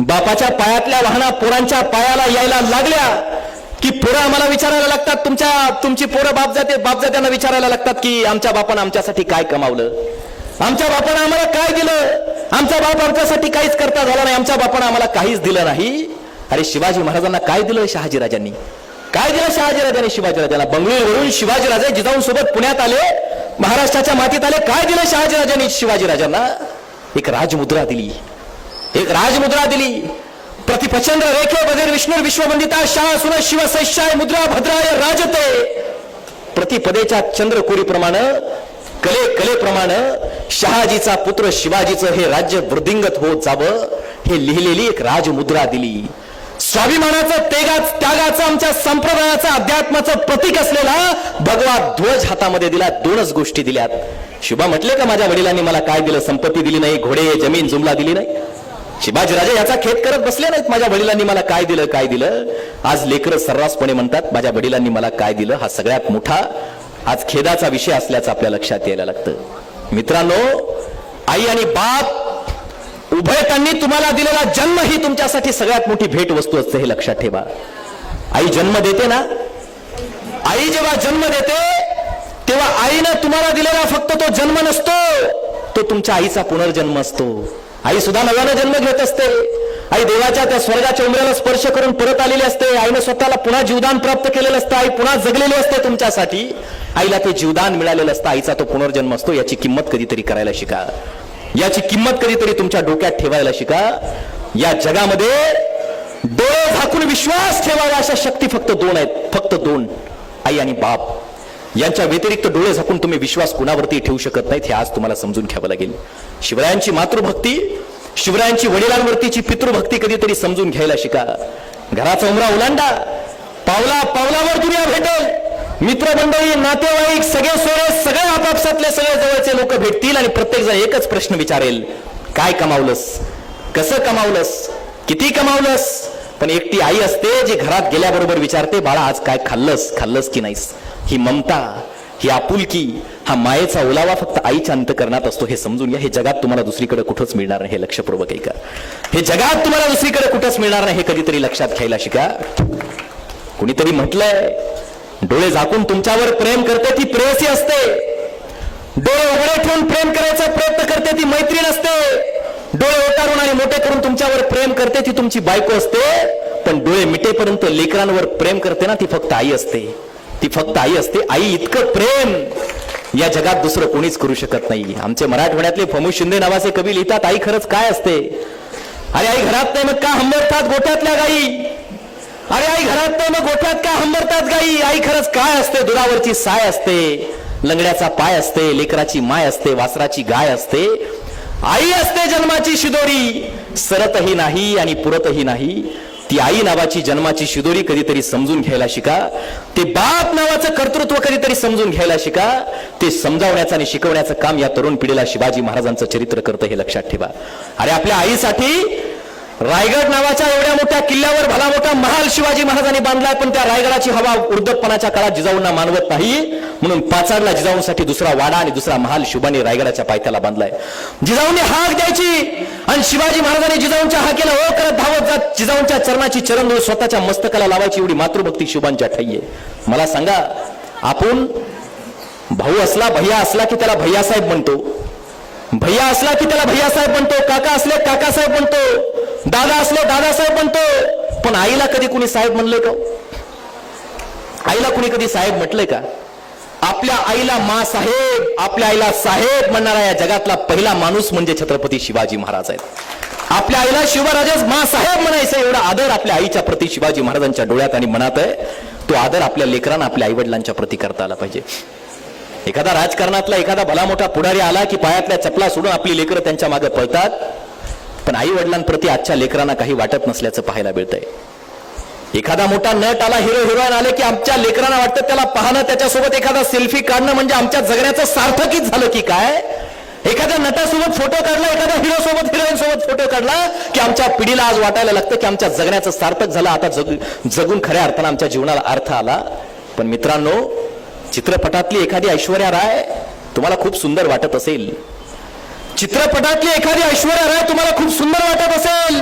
बापाच्या पायातल्या वाहना पोरांच्या पायाला यायला लागल्या की पोरं आम्हाला विचारायला लागतात तुमच्या तुमची पोरं बाप जाते बाप जात्यांना विचारायला लागतात की आमच्या बापानं आमच्यासाठी काय कमावलं? आमच्या बापानं आम्हाला काय दिलं? आमचा बाप आमच्यासाठी काहीच करता झाला नाही आमच्या बापानं आम्हाला काहीच दिलं नाही. अरे शिवाजी महाराजांना काय दिलं शहाजीराजांनी? काय दिलं शहाजीराजांनी शिवाजीराजांना? बंगळुरूवरून शिवाजीराजे जिजाऊंसोबत पुण्यात आले महाराष्ट्राच्या मातीत आले. काय दिलं शहाजीराजांनी शिवाजीराजांना? एक राजमुद्रा दिली. एक राजमुद्रा दिली. प्रतिपचंद्र रेखे बधीर विष्णू विश्ववंदिता शाह सुन शिव सैशाय मुद्रा भद्राय राजते. प्रतिपदेच्या चंद्रकोरीप्रमाणे कले कलेप्रमाणे शहाजीचा पुत्र शिवाजीचं हे राज्य वृद्धिंगत होत जावं हे लिहिलेली एक राजमुद्रा दिली. स्वाभिमानाचं तेगाच त्यागाचं आमच्या संप्रदायाचं अध्यात्माचं प्रतीक असलेला भगवा ध्वज हातामध्ये दिला दोनच गोष्टी दिल्यात. शुभा म्हटले का माझ्या वडिलांनी मला काय दिलं? संपत्ती दिली नाही घोडे जमीन जुमला दिली नाही? शिवाजीराजे याचा खेद करत बसले नाहीत. माझ्या वडिलांनी मला काय दिलं काय दिलं? आज लेकर सर्रासपणे म्हणतात माझ्या वडिलांनी मला काय दिलं? हा सगळ्यात मोठा आज खेदाचा विषय असल्याचं आपल्या लक्षात यायला लागतं. मित्रांनो आई आणि बाप उभयतांनी तुम्हाला दिलेला जन्म ही तुमच्यासाठी सगळ्यात मोठी भेट वस्तू असते हे लक्षात ठेवा. आई जन्म देते ना? आई जेव्हा जन्म देते तेव्हा आईनं तुम्हाला दिलेला फक्त तो जन्म नसतो तो तुमच्या आईचा पुनर्जन्म असतो. आई सुद्धा नव्यानं जन्म घेत असते. आई देवाच्या त्या स्वर्गाच्या उमऱ्याला स्पर्श करून परत आलेली असते. आईनं स्वतःला पुन्हा जीवदान प्राप्त केलेलं असतं. आई पुन्हा जगलेली असते तुमच्यासाठी. आईला ते जीवदान मिळालेलं असतं. आईचा तो पुनर्जन्म असतो. याची किंमत कधीतरी करायला शिका. याची किंमत कधीतरी तुमच्या डोक्यात ठेवायला शिका. या जगामध्ये डोळे झाकून विश्वास ठेवावा अशा शक्ती फक्त दोन आहेत. फक्त दोन. आई आणि बाप. यांच्या व्यतिरिक्त डोळे झाकून तुम्ही विश्वास कुणावरती ठेवू शकत नाहीत हे आज तुम्हाला समजून घ्यावं लागेल. शिवरायांची मातृभक्ती शिवरायांची वडिलांवरतीची पितृभक्ती कधीतरी समजून घ्यायला शिका. घराचा उमरा ओलांडा. पावला पावलावर दुनिया भेटेल. मित्रमंडळी नातेवाईक सगळे सोरे सगळे आपापसातले सगळे जवळचे लोक भेटतील आणि प्रत्येक जण एकच प्रश्न विचारेल. काय कमावलंस? कसं कमावलंस? किती कमावलंस? पण एकटी आई असते जी घरात गेल्याबरोबर विचारते बाळा आज काय खाल्लंस? खाल्लंस की नाहीस? ही ममता ही आपुलकी हा मायेचा ओलावा फक्त आईच्या अंतकरणात असतो. हे समजून घ्या हे जगात तुम्हाला दुसरीकडे कुठंच मिळणार नाही हे लक्षपूर्वक ऐका. हे जगात तुम्हाला दुसरीकडे कुठंच मिळणार नाही हे कधीतरी लक्षात घ्यायला शिका. कुणीतरी म्हटलंय डोळे झाकून तुमच्यावर प्रेम करते ती प्रेयसी असते. डोळे उघडे ठेवून प्रेम करायचा प्रयत्न करते ती मैत्रीण असते डोळे ओटारून आणि मोठे करून तुमच्यावर प्रेम करते ती तुमची बायको असते. पण डोळे मिटेपर्यंत लेकरांवर प्रेम करते ना ती फक्त आई असते. ती फक्त आई असते. आई इतकं प्रेम. या जगात दुसरं कोणीच करू शकत नाही आमचे मराठवाड्यातले फमू शिंदे नावाचे कवी लिहितात आई खरंच काय असते? अरे आई घरात नाही मग का हंबरतात गोठ्यातल्या गाई? अरे आई घरात नाही मग गोठ्यात का हंबरतात गाई? आई खरंच काय असते? दुधावरची साय असते. लंगड्याचा पाय असते लेकराची माय असते वासराची गाय असते. आई असते जन्माची शिदोरी. सरतही नाही आणि पुरतही नाही. ती आई नावाची जन्माची शिदोरी कधीतरी समजून घ्यायला शिका. ते बाप नावाचं कर्तृत्व कधीतरी समजून घ्यायला शिका. ते समजावण्याचं आणि शिकवण्याचं काम या तरुण पिढीला शिवाजी महाराजांचं चरित्र करतं हे लक्षात ठेवा. अरे आपल्या आईसाठी रायगड नावाच्या एवढ्या मोठ्या किल्ल्यावर भला मोठा महाल शिवाजी महाराजांनी बांधलाय पण त्या रायगडाची हवा वृद्धपणाच्या काळात जिजाऊंना मानवत नाही. म्हणून पाचाडला जिजाऊंसाठी दुसरा वाडा आणि दुसरा महाल शिवानी रायगडाच्या पायथ्याला बांधलाय. जिजाऊंनी हाक द्यायची आणि शिवाजी महाराजांनी जिजाऊंच्या हाकेला ओ करत धावत जात जिजाऊंच्या चरणाची चरणधूळ स्वतःच्या मस्तकाला लावायची एवढी मातृभक्ती शिवांच्या ठाई आहे मला सांगा आपण भाऊ असला भैया असला की त्याला भैयासाहेब म्हणतो? भैया असला की त्याला भैयासाहेब म्हणतो? काका असले काकासाहेब म्हणतो. दादा असले दादासाहेब म्हणतो. पण आईला कधी कुणी साहेब म्हणले का? आईला कुणी कधी साहेब म्हटलंय का? आपल्या आईला मा साहेब आपल्या आईला साहेब म्हणणारा या जगातला पहिला माणूस म्हणजे छत्रपती शिवाजी महाराज आहेत. आपल्या आईला शिवराजेच मा साहेब म्हणायचं एवढा आदर आपल्या आईच्या प्रती शिवाजी महाराजांच्या डोळ्यात आणि मनात आहे. तो आदर आपल्या लेकरांना आपल्या आईवडिलांच्या प्रती करता आला पाहिजे. एखादा राजकारणातला एखादा भला मोठा पुढारी आला की पायातल्या चपला सोडून आपली लेकरं त्यांच्या मागे पळतात. पण आई वडिलांप्रती आजच्या लेकरांना काही वाटत नसल्याचं पाहायला मिळतंय. एखादा मोठा नट आला हिरो हिरोईन आले की आमच्या लेकरांना वाटतं त्याला पाहणं त्याच्यासोबत एखादा सेल्फी काढणं म्हणजे आमच्या जगण्याचं सार्थकीच झालं की काय? एखाद्या नटासोबत फोटो काढला एखाद्या हिरो सोबत हिरोईन सोबत फोटो काढला की आमच्या पिढीला आज वाटायला लागतं की आमच्या जगण्याचं सार्थक झालं आता जग जगून खऱ्या अर्थानं आमच्या जीवनाला अर्थ आला. पण मित्रांनो चित्रपटातली एखादी ऐश्वर्या राय तुम्हाला खूप सुंदर वाटत असेल. चित्रपटातली एखादी ऐश्वर्या राय तुम्हाला खूप सुंदर वाटत असेल.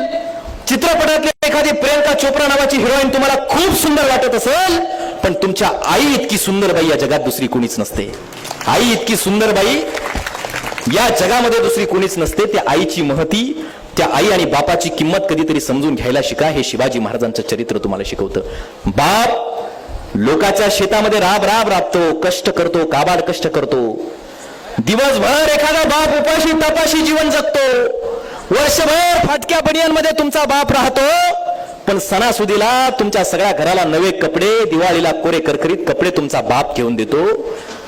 चित्रपटातली एखादी प्रियंका चोप्रा नावाची हिरोईन तुम्हाला खूप सुंदर वाटत असेल पण तुमच्या आई इतकी सुंदर बाई या जगात दुसरी कोणीच नसते. आई इतकी सुंदर बाई या जगामध्ये दुसरी कोणीच नसते. त्या आईची महती त्या आई आणि बापाची किंमत कधीतरी समजून घ्यायला शिका. हे शिवाजी महाराजांचं चरित्र तुम्हाला शिकवतं. बाप लोकाच्या शेतामध्ये राब राब राबतो कष्ट करतो काबाड कष्ट करतो. दिवसभर एखादा बाप उपाशी तपाशी जीवन जगतो. वर्षभर फाटक्या बनियांमध्ये तुमचा बाप राहतो. पण सणासुदीला तुमच्या सगळ्या घराला नवे कपडे दिवाळीला कोरे करकरीत कपडे तुमचा बाप घेऊन देतो.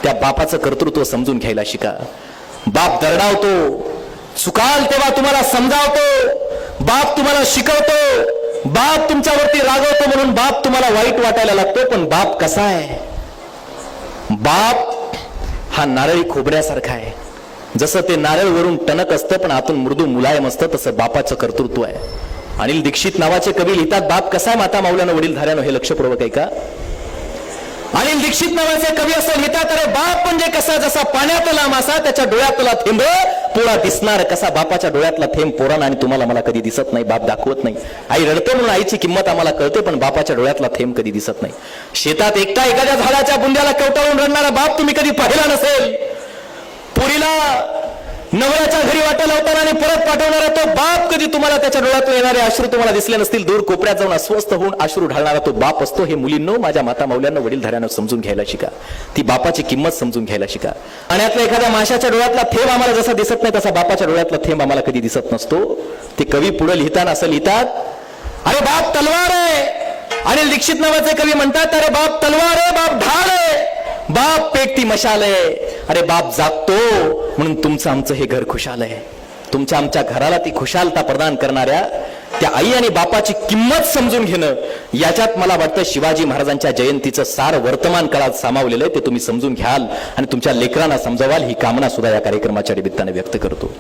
त्या बापाचं कर्तृत्व समजून घ्यायला शिका. बाप दरडावतो. चुकाल तेव्हा तुम्हाला समजावतो. बाप तुम्हाला शिकवतो. बाप तुमच्यावरती रागवतो म्हणून बाप तुम्हाला वाईट वाटायला लागतो पण बाप कसा आहे? बाप हा नारळी खोबऱ्यासारखा आहे. जसं ते नारळ वरून टणक असतं पण आतून मृदू मुलायम असतं तसं बापाचं कर्तृत्व आहे. अनिल दीक्षित नावाचे कवी लिहितात बाप कसा माता माऊल्यानं वडील धाऱ्यानं हे लक्षपूर्वक आहे का अनिल दीक्षित नावाचे कवी असं लिहितात अरे बाप म्हणजे कसा जसा पाण्यातला मासा त्याच्या डोळ्यातला थेंब पोळा दिसणार कसा बापाच्या डोळ्यातला थेंब पोरांना आणि तुम्हाला मला कधी दिसत नाही बाप दाखवत नाही. आई रडते म्हणून आईची किंमत आम्हाला कळते पण बापाच्या डोळ्यातला थेंब कधी दिसत नाही. शेतात एकटा एखाद्या झाडाच्या बुंद्याला कवटाळून रडणारा बाप तुम्ही कधी पाहिला नसेल? नवऱ्याच्या घरी वाटा लावताना आणि परत पाठवणारा तो बाप कधी तुम्हाला त्याच्या डोळ्यातून येणारे अश्रू तुम्हाला दिसले नसतील? दूर कोपऱ्यात जाऊन अस्वस्थ होऊन अश्रू ढाळणारा तो बाप असतो. हे मुलींनो माझ्या माता माऊल्यांना वडील धाऱ्यानं समजून घ्यायला शिका. ती बापाची किंमत समजून घ्यायला शिका. पाण्यातल्या एखाद्या माशाच्या डोळ्यातला थेंब आम्हाला जसा दिसत नाही तसा बापाच्या डोळ्यातला थेंब आम्हाला कधी दिसत नसतो. ते कवी पुढे लिहिताना असं लिहितात अरे बाप तलवार आहे. अनिल दीक्षित नावाचे कवी म्हणतात अरे बाप तलवार आहे बाप ढाल आहे. बाप पेटती मशाल आहे. अरे बाप जागतो. म्हणून तुमचं आमचं हे घर खुशाल आहे. तुमच्या आमच्या घराला ती खुशालता प्रदान करणाऱ्या त्या आई आणि बापाची किंमत समजून घेणं याच्यात मला वाटतं शिवाजी महाराजांच्या जयंतीचं सार वर्तमान काळात सामावलेलं आहे ते तुम्ही समजून घ्याल आणि तुमच्या लेकरांना समजावाल. ही कामना सुद्धा या कार्यक्रमाच्या निमित्ताने व्यक्त करतो.